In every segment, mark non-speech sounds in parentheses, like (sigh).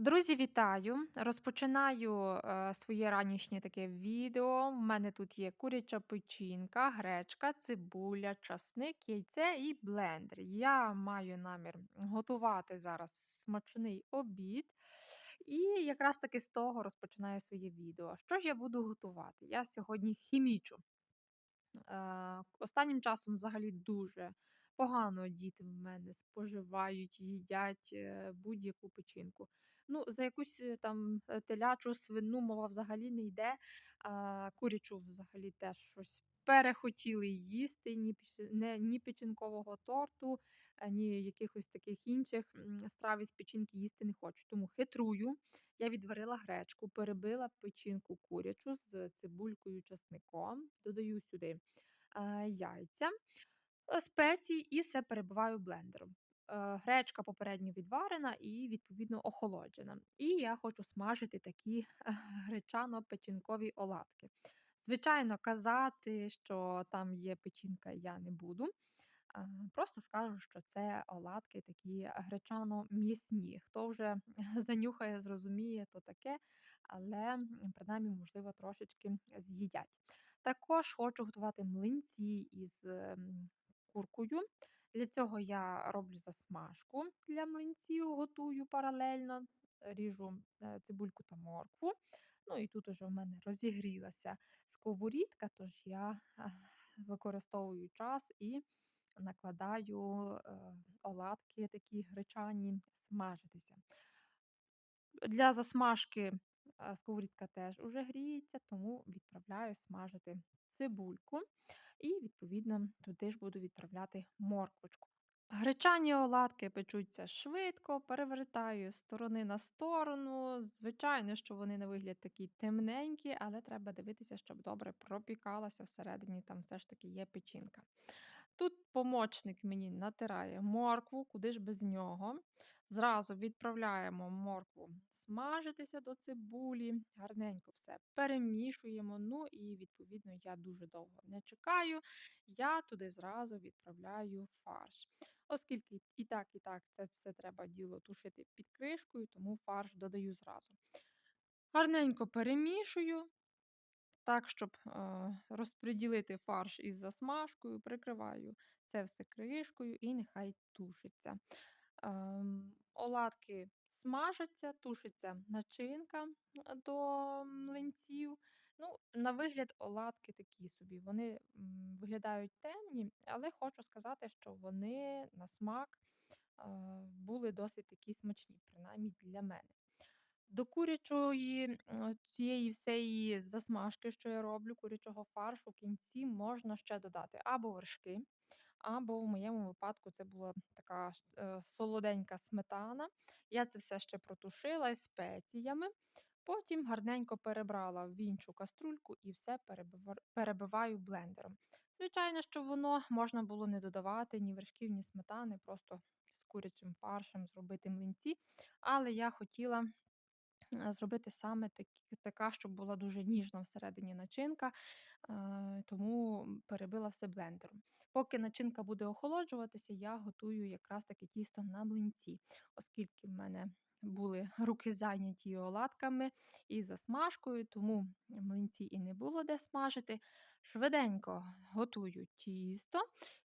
Друзі, вітаю! Розпочинаю е, своє ранішнє таке відео. У мене тут є куряча печінка, гречка, цибуля, часник, яйце і блендер. Я маю намір готувати зараз смачний обід. І якраз таки з того розпочинаю своє відео. Що ж я буду готувати? Я сьогодні хімічу. Е, Останнім часом взагалі дуже погано діти в мене споживають, їдять е, будь-яку печінку. Ну, за якусь е, там е, телячу, свину мова взагалі не йде. А курячу взагалі теж щось перехотіли їсти, ні, не, ні печінкового торту, е, ні якихось таких інших страв із печінки їсти не хочу. Тому хитрую. Я відварила гречку, перебила печінку курячу з цибулькою, часником, додаю сюди яйця, спеції і все перебиваю блендером. Е, Гречка попередньо відварена і, відповідно, охолоджена. І я хочу смажити такі (laughs) гречано-печінкові оладки. Звичайно, казати, що там є печінка, я не буду. Е, Просто скажу, що це оладки такі гречано-м'ясні. Хто вже (laughs) занюхає, зрозуміє, то таке, але принаймні, можливо, трошечки з'їдять. Також хочу готувати млинці із куркою. Для цього я роблю засмажку для млинців, готую паралельно, ріжу е, цибульку та моркву. Ну і тут уже в мене розігрілася сковорідка, тож я використовую час і накладаю е, оладки такі гречані смажитися. Для засмажки сковорідка теж уже гріється, тому відправляю смажити цибульку і, відповідно, туди ж буду відправляти морквочку. Гречані оладки печуться швидко, перевертаю з сторони на сторону. Звичайно, що вони на вигляд такі темненькі, але треба дивитися, щоб добре пропікалася всередині, там все ж таки є печінка. Тут помічник мені натирає моркву, куди ж без нього. Зразу відправляємо моркву смажитися до цибулі, гарненько все перемішуємо. Ну і, відповідно, я дуже довго не чекаю. Я туди зразу відправляю фарш. Оскільки і так, і так це все треба діло тушити під кришкою, тому фарш додаю зразу. Гарненько перемішую, так, щоб е, розподілити фарш із засмажкою, прикриваю це все кришкою і нехай тушиться. Ем, оладки смажаться, тушиться начинка до млинців. Ну, на вигляд, оладки такі собі. Вони виглядають темні, але хочу сказати, що вони на смак були досить такі смачні, принаймні для мене. До курячої цієї всієї засмажки, що я роблю, курячого фаршу в кінці можна ще додати або вершки, або в моєму випадку це була така е, солоденька сметана. Я це все ще протушила спеціями. Потім гарненько перебрала в іншу каструльку і все перебиваю блендером. Звичайно, що воно можна було не додавати ні вершків, ні сметани, просто з курячим фаршем зробити млинці. Але я хотіла зробити саме такі, така, щоб була дуже ніжна всередині начинка, е, тому перебила все блендером. Поки начинка буде охолоджуватися, я готую якраз таки тісто на млинці, оскільки в мене були (laughs) руки зайняті оладками і засмажкою, тому млинці і не було де смажити. Швиденько готую тісто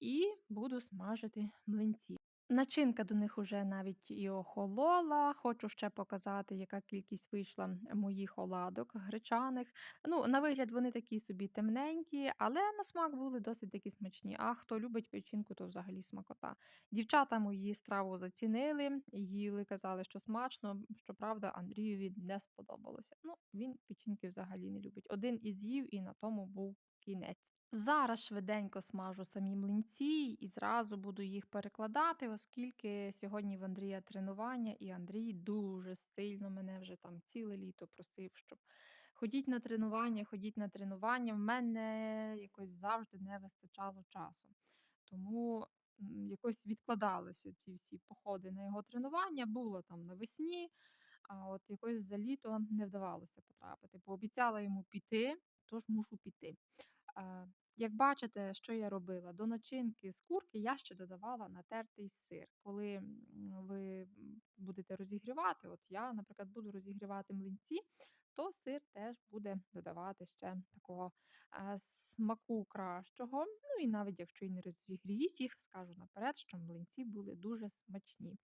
і буду смажити млинці. Начинка до них уже навіть і охолола. Хочу ще показати, яка кількість вийшла моїх оладок гречаних. Ну, на вигляд вони такі собі темненькі, але на смак були досить такі смачні. А хто любить печінку, то взагалі смакота. Дівчата мої страву зацінили, їли, казали, що смачно. Щоправда, Андрієві не сподобалося. Ну, він печінки взагалі не любить. Один із їв, і на тому був кінець. Зараз швиденько смажу самі млинці і зразу буду їх перекладати, оскільки сьогодні в Андрія тренування, і Андрій дуже сильно мене вже там ціле літо просив, щоб ходіть на тренування, ходіть на тренування. В мене якось завжди не вистачало часу. Тому якось відкладалися ці всі походи на його тренування. Було там навесні, а от якось за літо не вдавалося потрапити. Пообіцяла йому піти, тож мушу піти. Е, Як бачите, що я робила? До начинки з курки я ще додавала натертий сир. Коли ви будете розігрівати, от я, наприклад, буду розігрівати млинці, то сир теж буде додавати ще такого е, смаку кращого. Ну і навіть якщо і не розігріють їх, скажу наперед, що млинці були дуже смачні.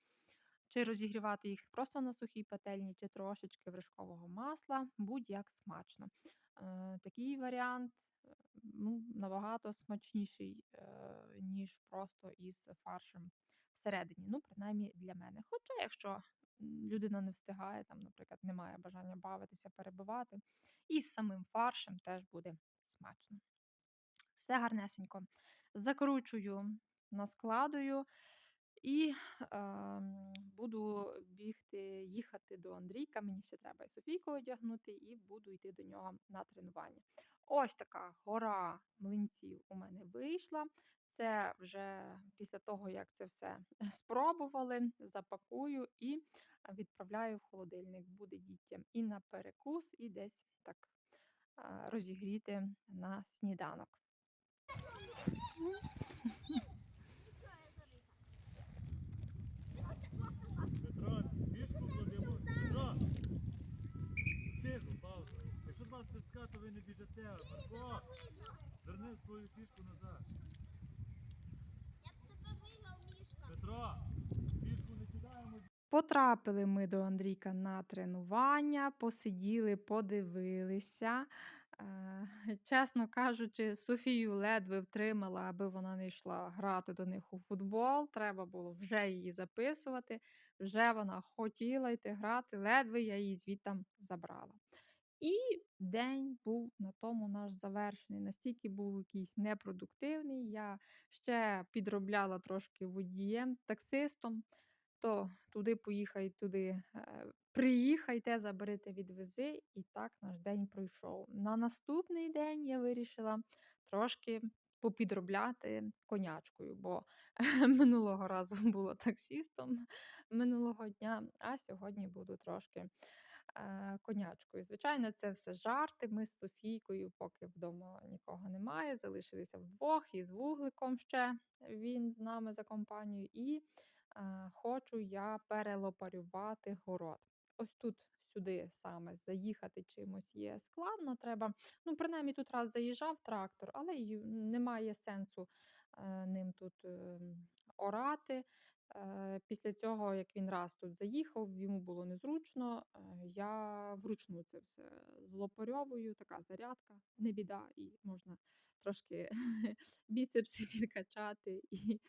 Чи розігрівати їх просто на сухій пательні, чи трошечки вершкового масла, будь-як смачно. Е, такий варіант ну, набагато смачніший, е, ніж просто із фаршем всередині. Ну, принаймні для мене. Хоча, якщо людина не встигає, там, наприклад, не має бажання бавитися, перебивати, і з самим фаршем теж буде смачно. Все гарнесенько. Закручую, наскладую і ем, буду бігти, їхати до Андрійка. Мені ще треба і Софійку одягнути, і буду йти до нього на тренування. Ось така гора млинців у мене вийшла. Це вже після того, як це все (laughs) спробували, запакую і відправляю в холодильник. Буде дітям і на перекус, і десь так розігріти на сніданок. Петро, фішку кладемо. Петро! Тихо, пауза. Якщо два свистка, то ви не біжите. Марко! Верни свою фішку назад. Петро! Фішку не кидаємо. Потрапили ми до Андрійка на тренування, посиділи, подивилися. Е, Чесно кажучи, Софію ледве втримала, аби вона не йшла грати до них у футбол. Треба було вже її записувати. Вже вона хотіла йти грати, ледве я її звідтам забрала. І день був на тому наш завершений. Настільки був якийсь непродуктивний. Я ще підробляла трошки водієм, таксистом то туди поїхай, туди е, приїхайте, заберете, відвези. І так наш день пройшов. На наступний день я вирішила трошки попідробляти конячкою, бо (laughs) минулого разу була таксістом минулого дня, а сьогодні буду трошки конячкою. Звичайно, це все жарти. Ми з Софійкою, поки вдома нікого немає, залишилися вдвох із вугликом ще він з нами за компанію. І е, хочу я перелопарювати город. Ось тут сюди саме заїхати чимось є складно. Треба, ну, принаймні тут раз заїжджав трактор, але немає сенсу е, ним тут е, орати. Е, Після цього, як він раз тут заїхав, йому було незручно. е, Я вручну це все злопарьовую, така зарядка, не біда, і можна трошки (laughs) біцепси підкачати і,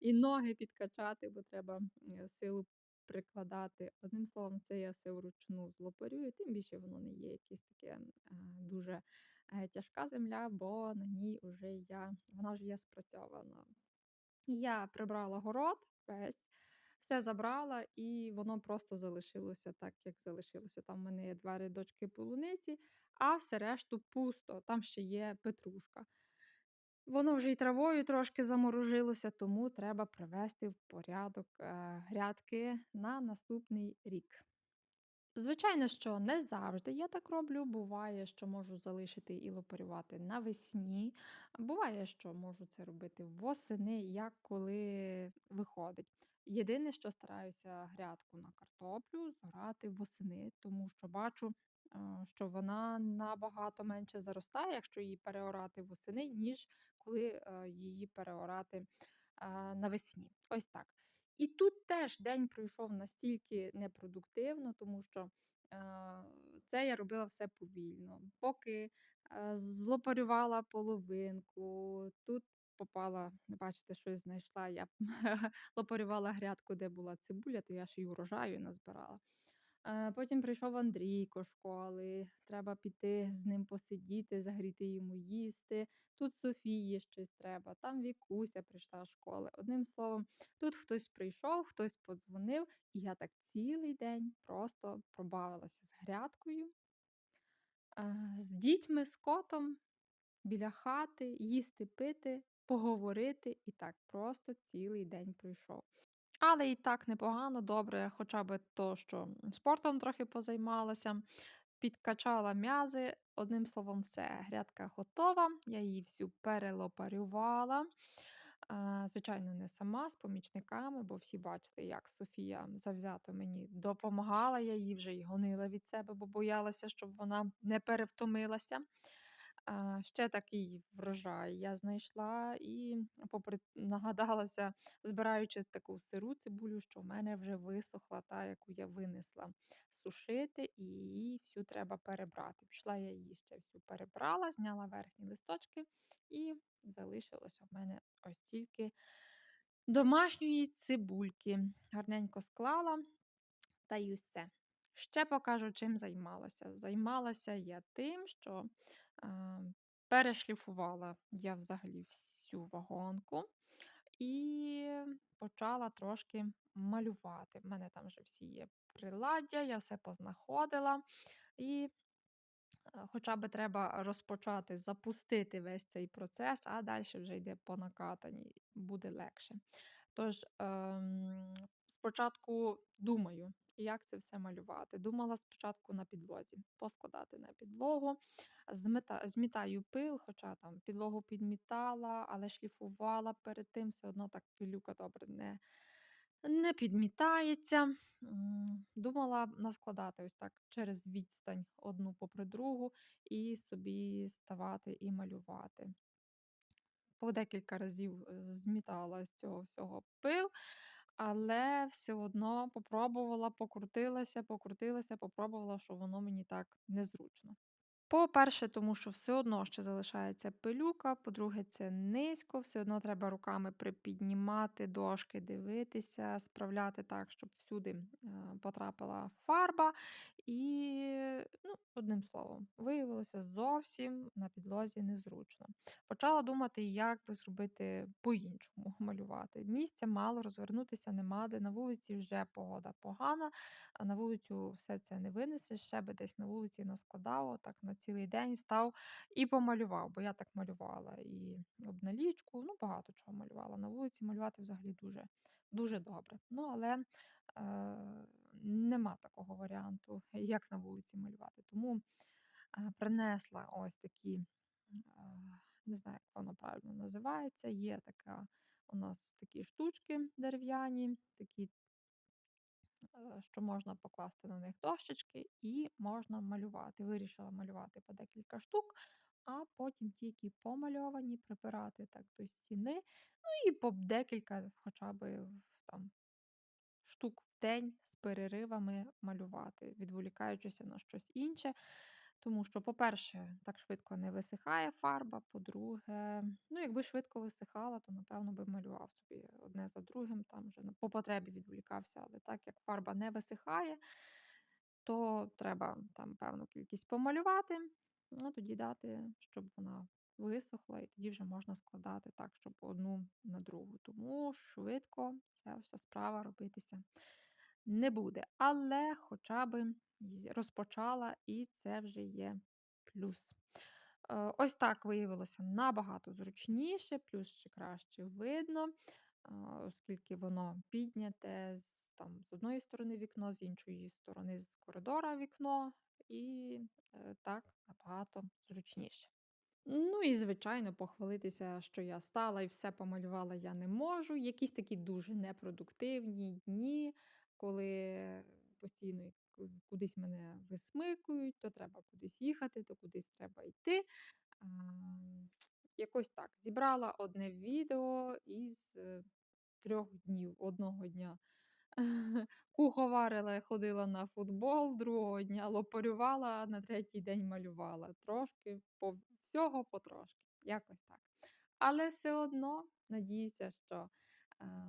і ноги підкачати, бо треба е, силу прикладати. Одним словом, це я все вручну злопарюю, тим більше воно не є якесь таке дуже тяжка земля, бо на ній вже я, вона вже є спрацьована. Я прибрала город весь, все забрала, і воно просто залишилося так, як залишилося. Там в мене є два рядочки полуниці, а все решту пусто. Там ще є петрушка. Воно вже й травою трошки заморожилося, тому треба привести в порядок е, грядки на наступний рік. Звичайно, що не завжди я так роблю. Буває, що можу залишити і лопарювати навесні. Буває, що можу це робити восени, як коли виходить. Єдине, що стараюся грядку на картоплю зорати восени, тому що бачу, що вона набагато менше заростає, якщо її переорати восени, ніж коли е, її переорати навесні. Ось так. І тут теж день пройшов настільки непродуктивно, тому що е, це я робила все повільно. Поки е, злопарювала половинку, тут попала, бачите, щось знайшла. Я (laughs) лопарювала грядку, де була цибуля, то я ж й урожаю назбирала. Е, Потім прийшов Андрійко з школи, треба піти з ним посидіти, загріти йому їсти. Тут Софії щось треба, там Вікуся прийшла з школи. Одним словом, тут хтось прийшов, хтось подзвонив, і я так цілий день просто пробавилася з грядкою, е, з дітьми, з котом біля хати, їсти, пити, поговорити, і так просто цілий день пройшов. Але і так непогано, добре, хоча б то, що спортом трохи позаймалася, підкачала м'язи. Одним словом, все, грядка готова. Я її всю перелопарювала. Звичайно, не сама, з помічниками, бо всі бачили, як Софія завзято мені допомагала. Я її вже й гонила від себе, бо боялася, щоб вона не перевтомилася. Ще такий врожай я знайшла і попри нагадалася, збираючи таку сиру цибулю, що в мене вже висохла та, яку я винесла сушити, і її всю треба перебрати. Пішла я її ще всю перебрала, зняла верхні листочки, і залишилося в мене ось тільки домашньої цибульки. Гарненько склала та й усе. Ще покажу, чим займалася. Займалася я тим, що перешліфувала я взагалі всю вагонку і почала трошки малювати. В мене там вже всі є приладдя, я все познаходила. І хоча би треба розпочати, запустити весь цей процес, а далі вже йде по накатанні, буде легше. Тож, ем, спочатку думаю, як це все малювати. Думала спочатку на підлозі, поскладати на підлогу, змета, змітаю пил, хоча там підлогу підмітала, але шліфувала перед тим, все одно так пилюка добре не, не підмітається. Думала наскладати ось так через відстань одну попри другу і собі ставати і малювати. По декілька разів е, змітала з цього всього пил, але все одно попробувала, покрутилася, покрутилася, попробувала, що воно мені так незручно. По-перше, тому що все одно ще залишається пилюка. По-друге, це низько, все одно треба руками припіднімати дошки, дивитися, справляти так, щоб всюди е, потрапила фарба. І, ну, одним словом, виявилося зовсім на підлозі незручно. Почала думати, як би зробити по-іншому (laughs) малювати. Місця мало, розвернутися нема де. На вулиці вже погода погана, а на вулицю все це не винесеш, ще би десь на вулиці наскладав, так на цілий день став і помалював, бо я так малювала і обналічку, ну багато чого малювала. На вулиці малювати взагалі дуже, дуже добре. Ну, але е, нема такого варіанту, як на вулиці малювати. Тому е, принесла ось такі, е, не знаю, як воно правильно називається. Є така у нас такі штучки дерев'яні, такі що можна покласти на них дощечки і можна малювати. Вирішила малювати по декілька штук, а потім ті, які помальовані, припирати так до стіни. Ну і по декілька, хоча б там штук в день з переривами малювати, відволікаючися на щось інше. Тому що, по-перше, так швидко не висихає фарба. По-друге, ну, якби швидко висихала, то напевно би малював собі одне за другим, там вже по потребі відволікався. Але так як фарба не висихає, то треба там певну кількість помалювати, а тоді дати, щоб вона висохла, і тоді вже можна складати так, щоб одну на другу. Тому швидко ця вся справа робитися не буде. Але хоча б розпочала, і це вже є плюс. Е, Ось так виявилося набагато зручніше, плюс ще краще видно, е, оскільки воно підняте з, там, з одної сторони вікно, з іншої сторони з коридора вікно, і е, так набагато зручніше. Ну і, звичайно, похвалитися, що я стала і все помалювала я не можу. Якісь такі дуже непродуктивні дні, коли постійно кудись мене висмикують, то треба кудись їхати, то кудись треба йти. Якось так. Зібрала одне відео із е, трьох днів, одного дня. (laughs) Куховарила, ходила на футбол, другого дня лопарювала, а на третій день малювала. Трошки по всього потрошки. Якось так. Але все одно надіюся, що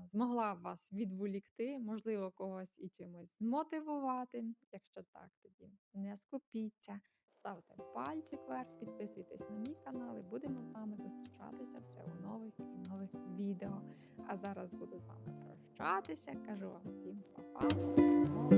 змогла вас відволікти, можливо, когось і чимось змотивувати. Якщо так, тоді не скупіться. Ставте пальчик вверх, підписуйтесь на мій канал і будемо з вами зустрічатися все у нових і нових відео. А зараз буду з вами прощатися. Кажу вам всім па-па.